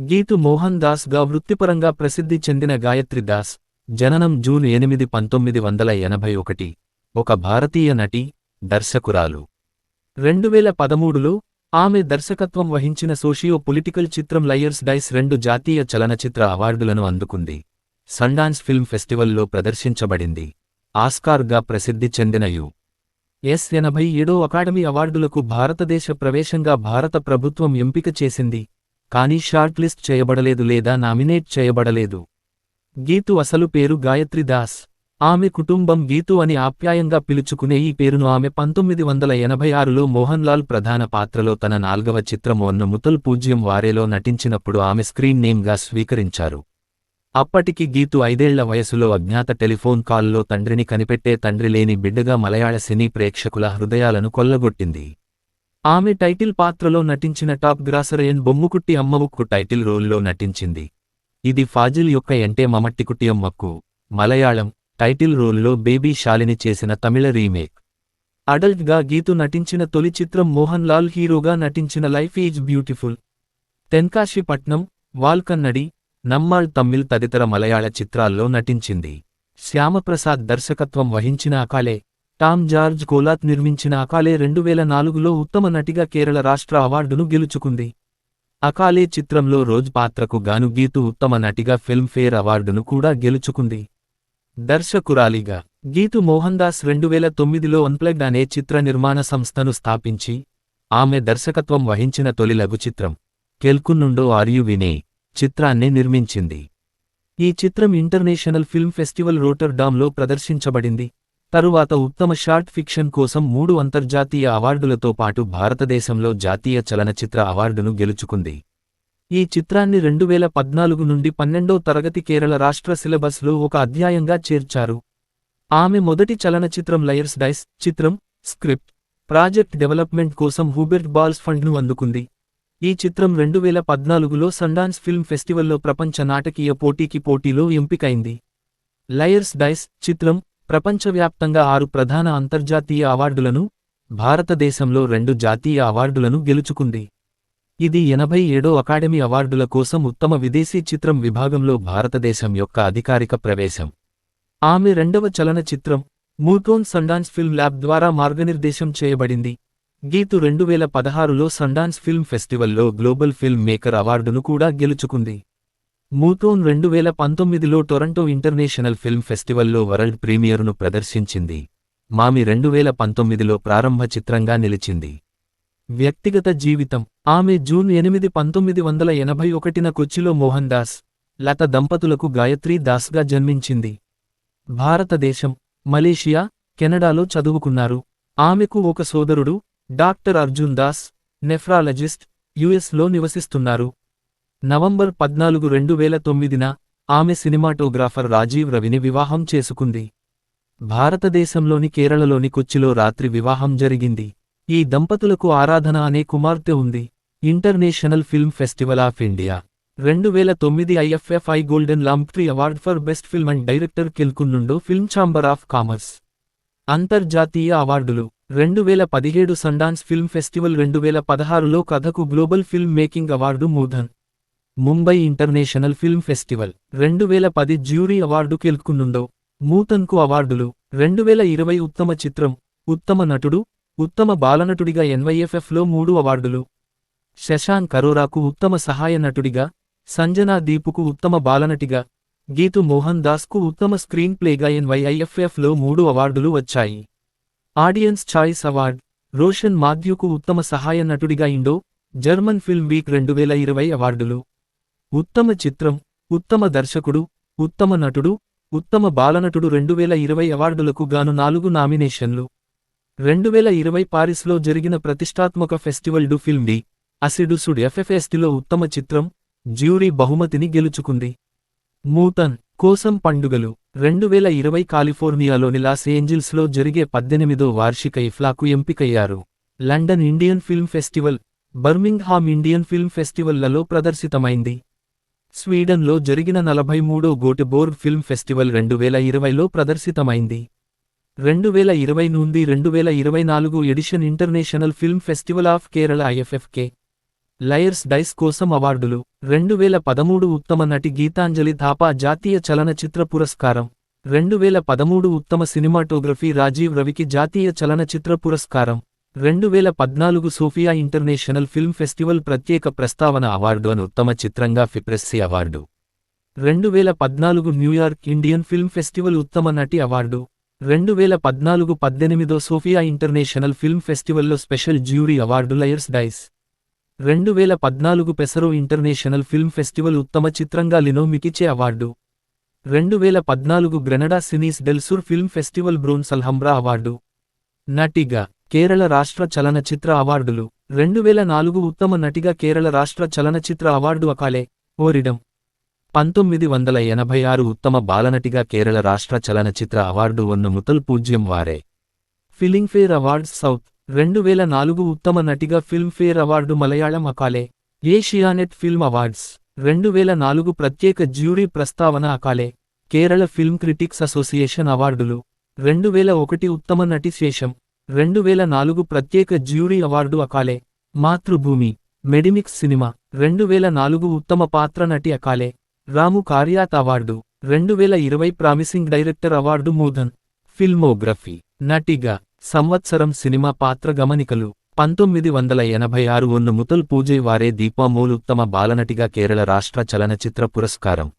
గీతు మోహన్ దాస్గా వృత్తిపరంగా ప్రసిద్ధి చెందిన గాయత్రి దాస్ జననం జూన్ ఎనిమిది పంతొమ్మిది వందల ఎనభై ఒకటి. ఒక భారతీయ నటి దర్శకురాలు. రెండువేల పదమూడులో ఆమె దర్శకత్వం వహించిన సోషియో పొలిటికల్ చిత్రం లయర్స్ డైస్ రెండు జాతీయ చలనచిత్ర అవార్డులను అందుకుంది. సండాన్స్ ఫిల్మ్ ఫెస్టివల్లో ప్రదర్శించబడింది. ఆస్కార్గా ప్రసిద్ధి చెందిన యు. ఎస్ ఎనభై ఏడో అకాడమీ అవార్డులకు భారతదేశ ప్రవేశంగా భారత ప్రభుత్వం ఎంపిక చేసింది. కానీ షార్ట్ లిస్ట్ చేయబడలేదు లేదా నామినేట్ చేయబడలేదు. గీతు అసలు పేరు గాయత్రి దాస్. ఆమె కుటుంబం గీతు అని ఆప్యాయంగా పిలుచుకునే ఈ పేరును ఆమె పంతొమ్మిది వందల ఎనభై ఆరులో మోహన్ లాల్ ప్రధాన పాత్రలో తన నాల్గవ చిత్రం ఒన్న ముతల్ పూజ్యం వారేలో నటించినప్పుడు ఆమె స్క్రీన్ నేమ్గా స్వీకరించారు. అప్పటికి గీతు ఐదేళ్ళ వయసులో అజ్ఞాత టెలిఫోన్ కాల్లో తండ్రిని కనిపెట్టే తండ్రి లేని బిడ్డగా మలయాళ సినీ ప్రేక్షకుల హృదయాలను కొల్లగొట్టింది. ఆమె టైటిల్ పాత్రలో నటించిన టాప్ గ్రాసరయన్ బొమ్ముకుట్టి అమ్మవుక్కు టైటిల్ రోల్లో నటించింది. ఇది ఫాజిల్ యొక్క ఎంటే మమట్టికుట్టి అమ్మక్కు మలయాళం టైటిల్ రోల్లో బేబీ శాలిని చేసిన తమిళ రీమేక్. అడల్ట్గా గీతు నటించిన తొలి చిత్రం మోహన్ లాల్ హీరోగా నటించిన life is beautiful. Thenkasipattanam Valkannadi Nammal Tamil తదితర మలయాళ చిత్రాల్లో నటించింది. శ్యామప్రసాద్ దర్శకత్వం వహించిన అకాలే టామ్ జార్జ్ కోలాత్ నిర్మించిన అకాలే రెండు వేల నాలుగులో ఉత్తమ నటిగా కేరళ రాష్ట్ర అవార్డును గెలుచుకుంది. అకాలే చిత్రంలో రోజ్ పాత్రకు గాను గీతు ఉత్తమ నటిగా ఫిల్మ్ఫేర్ అవార్డును కూడా గెలుచుకుంది. దర్శకురాలిగా గీతు మోహన్ దాస్ రెండు వేల తొమ్మిదిలో అన్ప్లగ్డ్ అనే చిత్ర నిర్మాణ సంస్థను స్థాపించి ఆమె దర్శకత్వం వహించిన తొలి లఘు చిత్రం కెల్కున్నుండో ఆర్యు వినే చిత్రాన్ని నిర్మించింది. ఈ చిత్రం ఇంటర్నేషనల్ ఫిల్మ్ ఫెస్టివల్ రోటర్డామ్లో ప్రదర్శించబడింది. తరువాత ఉత్తమ షార్ట్ ఫిక్షన్ కోసం మూడు అంతర్జాతీయ అవార్డులతో పాటు భారతదేశంలో జాతీయ చలనచిత్ర అవార్డును గెలుచుకుంది. ఈ చిత్రాన్ని రెండువేల పద్నాలుగు నుండి పన్నెండో తరగతి కేరళ రాష్ట్ర సిలబస్లో ఒక అధ్యాయంగా చేర్చారు. ఆమె మొదటి చలనచిత్రం లయర్స్ డైస్ చిత్రం స్క్రిప్ట్ ప్రాజెక్ట్ డెవలప్మెంట్ కోసం హూబెర్ట్ బాల్స్ ఫండ్ను అందుకుంది. ఈ చిత్రం రెండువేల పద్నాలుగులో సండాన్స్ ఫిల్మ్ ఫెస్టివల్లో ప్రపంచ నాటకీయ పోటీకి పోటీలో ఎంపికైంది. లయర్స్ డైస్ చిత్రం ప్రపంచవ్యాప్తంగా ఆరు ప్రధాన అంతర్జాతీయ అవార్డులను భారతదేశంలో రెండు జాతీయ అవార్డులను గెలుచుకుంది. ఇది ఎనభై ఏడో అకాడమీ అవార్డుల కోసం ఉత్తమ విదేశీ చిత్రం విభాగంలో భారతదేశం యొక్క అధికారిక ప్రవేశం. ఆమె రెండవ చలనచిత్రం మూటోన్ సండాన్స్ ఫిల్మ్ ల్యాబ్ ద్వారా మార్గనిర్దేశం చేయబడింది. గీతు రెండువేల పదహారులో సండాన్స్ ఫిల్మ్ ఫెస్టివల్లో గ్లోబల్ ఫిల్మ్ మేకర్ అవార్డును కూడా గెలుచుకుంది. మూటోన్ రెండువేల పంతొమ్మిదిలో టొరంటో ఇంటర్నేషనల్ ఫిల్మ్ ఫెస్టివల్లో వరల్డ్ ప్రీమియర్ను ప్రదర్శించింది. మామి రెండువేల పంతొమ్మిదిలో ప్రారంభ చిత్రంగా నిలిచింది. వ్యక్తిగత జీవితం. ఆమె జూన్ ఎనిమిది పంతొమ్మిది వందల ఎనభై ఒకటిన కొచ్చిలో మోహన్ దాస్ లత దంపతులకు గాయత్రీ దాస్గా జన్మించింది. భారతదేశం మలేషియా కెనడాలో చదువుకున్నారు. ఆమెకు ఒక సోదరుడు డాక్టర్ అర్జున్ దాస్ నెఫ్రాలజిస్ట్ యుఎస్లో నివసిస్తున్నారు. నవంబర్ పద్నాలుగు రెండు వేల తొమ్మిదిన ఆమె సినిమాటోగ్రాఫర్ రాజీవ్ రవిని వివాహం చేసుకుంది. భారతదేశంలోని కేరళలోని కొచ్చిలో రాత్రి వివాహం జరిగింది. ఈ దంపతులకు ఆరాధన అనే కుమార్తె ఉంది. International film festival of India. రెండు వేల తొమ్మిది IFFI golden lamp tree award for best film and director కెల్కున్నుండో film chamber of commerce. అంతర్జాతీయ అవార్డులు. రెండు వేల పదిహేడు సండాన్స్ ఫిల్మ్ ఫెస్టివల్ రెండు వేల పదహారులో కథకు global film making award Moothon Mumbai international film festival. రెండు వేల పది జ్యూరీ అవార్డు కెల్కున్నుండో మూతన్కు అవార్డులు. రెండు వేల ఇరవై ఉత్తమ చిత్రం ఉత్తమ నటుడు ఉత్తమ బాలనటుడిగా ఎన్వైఎఫ్ఎఫ్లో మూడు అవార్డులు. శశాంక్ అరోరాకు ఉత్తమ సహాయ నటుడిగా సంజనా దీపుకు ఉత్తమ బాలనటిగా గీతు మోహన్ దాస్కు ఉత్తమ స్క్రీన్ ప్లేగా ఎన్వైఐఎఫ్ఎఫ్లో మూడు అవార్డులు వచ్చాయి. ఆడియన్స్ ఛాయిస్ అవార్డ్ రోషన్ మాథ్యూకు ఉత్తమ సహాయ నటుడిగా ఇండో జర్మన్ ఫిల్మ్ వీక్ రెండువేల ఇరవై అవార్డులు. ఉత్తమ చిత్రం ఉత్తమ దర్శకుడు ఉత్తమ నటుడు ఉత్తమ బాలనటుడు రెండువేల ఇరవై అవార్డులకు గాను నాలుగు నామినేషన్లు. రెండువేల ఇరవై పారిస్లో జరిగిన ప్రతిష్టాత్మక ఫెస్టివల్ డు ఫిల్మ్ డి అసిడుసుడ్ ఎఫ్ఎఫ్ఎస్టిలో ఉత్తమ చిత్రం జ్యూరీ బహుమతిని గెలుచుకుంది. మూతన్ కోసం పండుగలు. రెండువేల ఇరవై కాలిఫోర్నియాలోని లాస్ ఏంజిల్స్లో జరిగే పద్దెనిమిదో వార్షిక ఇఫ్లాకు ఎంపికయ్యారు. London Indian film festival Birmingham Indian film ఫెస్టివల్లలో ప్రదర్శితమైంది. స్వీడన్లో జరిగిన నలభై మూడో గోటెబోర్గ్ ఫిల్మ్ ఫెస్టివల్ రెండువేల ఇరవైలో ప్రదర్శితమైంది. రెండువేల ఇరవై నుండి రెండువేల ఇరవై నాలుగు edition international film festival of Kerala IFFK liars dice కోసం అవార్డులు. రెండు వేల పదమూడు ఉత్తమ నటి గీతాంజలి థాపా జాతీయ చలనచిత్ర పురస్కారం. రెండు వేల పదమూడు ఉత్తమ సినిమాటోగ్రఫీ రాజీవ్ రవికి జాతీయ చలనచిత్ర పురస్కారం. రెండు వేల పద్నాలుగు సోఫియా ఇంటర్నేషనల్ ఫిల్మ్ ఫెస్టివల్ ప్రత్యేక ప్రస్తావన అవార్డు అని ఉత్తమ చిత్రంగా ఫిప్రెస్సీ అవార్డు. రెండు వేల పద్నాలుగు న్యూయార్క్ ఇండియన్ ఫిల్మ్ ఫెస్టివల్ ఉత్తమ నటి అవార్డు. రెండు వేల పద్నాలుగు పద్దెనిమిదో Sofia international film ఫెస్టివల్లో special jury award liars dice. రెండు వేల పద్నాలుగు పెసరో ఇంటర్నేషనల్ ఫిల్మ్ ఫెస్టివల్ ఉత్తమ చిత్రంగా లినో మికిచే అవార్డు. రెండు వేల పద్నాలుగు Granada Cines del Sur film festival bronze Alhambra award. నటిగా కేరళ రాష్ట్ర చలనచిత్ర అవార్డులు. రెండు వేల నాలుగు ఉత్తమ నటిగా కేరళ రాష్ట్ర చలనచిత్ర అవార్డు అకాలే ఓరిడం. పంతొమ్మిది వందల ఎనభై ఆరు ఉత్తమ బాలనటిగా కేరళ రాష్ట్ర చలనచిత్ర award Onnu Muthal Poojyam Vare. Filmfare awards south. రెండు వేల నాలుగు ఉత్తమ నటిగా Filmfare award Malayalam Akale Asianet film awards. రెండు వేల నాలుగు ప్రత్యేక జ్యూరీ ప్రస్తావన Akale Kerala film critics association అవార్డులు. రెండు వేల ఒకటి ఉత్తమ నటి శేషం. రెండు వేల నాలుగు ప్రత్యేక jury award Akale. Mathrubhumi. Medimix cinema. రెండు వేల నాలుగు ఉత్తమ పాత్ర నటి అకాలే. రాము కార్యాత్ అవార్డు. రెండు వేల ఇరవై promising director award Moothon filmography. నటిగా. సంవత్సరం సినిమా పాత్ర గమనికలు. పంతొమ్మిది వందల ఎనభై ఆరు ఒన్ను ముతల్ పూజై వారే దీపామూల్ ఉత్తమ బాలనటిగా కేరళ రాష్ట్ర చలనచిత్ర పురస్కారం.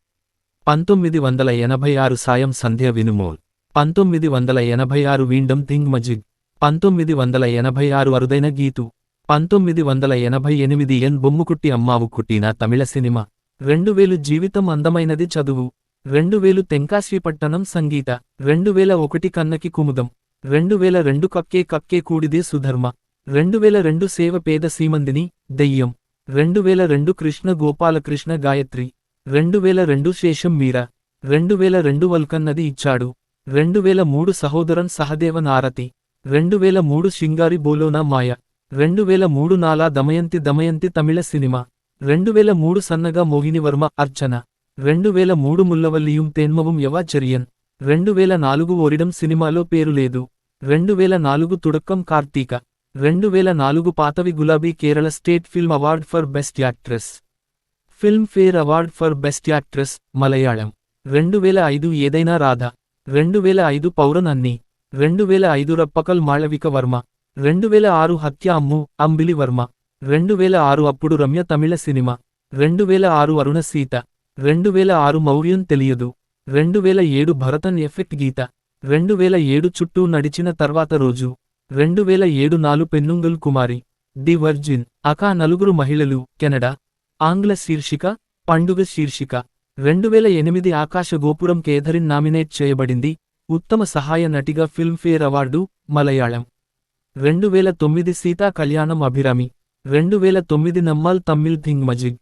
పంతొమ్మిది వందల ఎనభై ఆరు సాయం సంధ్య వినుమోల్. పంతొమ్మిది వందల ఎనభై ఆరు వీండం థింగ్ మజిగ్. పంతొమ్మిది వందల ఎనభై ఆరు అరుదైన గీతు. పంతొమ్మిది వందల ఎనభై ఎనిమిది ఎన్ బొమ్ముకుట్టి అమ్మావు కుట్టిన తమిళ సినిమా. రెండు వేలు జీవితం అందమైనది చదువు. రెండు వేలు తెంకాశ్రీపట్టణం సంగీత. రెండు వేల ఒకటి కన్నకి కుముదం. రెండు వేల రెండు కక్కే కక్కే కూడిదే సుధర్మ. రెండు వేల రెండు సేవ పేద సీమందిని దెయ్యం. రెండు వేల రెండు కృష్ణ గోపాలకృష్ణ గాయత్రి. రెండు వేల రెండు శేషం మీరా. రెండు వేల రెండు వల్కన్నది ఇచ్చాడు. రెండు వేల మూడు సహోదరన్ సహదేవన్ ఆరతి రెండు వేల మూడు శింగారి బోలోనా మాయ రెండు వేల మూడు నాలా దమయంతి దమయంతి తమిళ సినిమా రెండు వేల మూడు సన్నగా మోహినివర్మ అర్చన రెండు వేల మూడు ముల్లవల్లియుం తేన్మవం యవాచరియన్ రెండు వేల నాలుగు ఓరిడం సినిమాలో పేరు లేదు రెండు వేల నాలుగు తుడక్కం కార్తీక రెండు వేల నాలుగు పాతవి గులాబీ Kerala state film award for best actress. Filmfare award for best actress Malayalam రెండు వేల ఐదు ఏదైనా రాధ రెండు వేల ఐదు పౌరన్ రెండు వేల ఐదు రప్పకల్ మాళవిక వర్మ రెండు వేల ఆరు హత్య అమ్ము అంబిలి వర్మ రెండు వేల ఆరు అప్పుడు రమ్య తమిళ సినిమా. రెండు వేల ఆరు అరుణ సీత. రెండు వేల ఆరు మౌర్యం తెలియదు. రెండు వేల ఏడు భరతన్ ఎఫెక్ట్ గీత. రెండు వేల ఏడు చుట్టూ నడిచిన తర్వాత రోజు. రెండు వేల ఏడు నాలు పెన్నుంగల్ కుమారి. ది వర్జిన్ అకా నలుగురు మహిళలు కెనడా. ఆంగ్ల శీర్షిక పండుగ శీర్షిక. రెండు వేల ఎనిమిది ఆకాశ గోపురం కేథరిన్ నామినేట్ చేయబడింది. ఉత్తమ సహాయ నటిగా ఫిల్మ్ఫేర్ అవార్డు మలయాళం. రెండు వేల తొమ్మిది సీతా కళ్యాణం అభిరామి. రెండు వేల తొమ్మిది నమ్మల్ తమ్మిల్ థింగ్ మజిగ్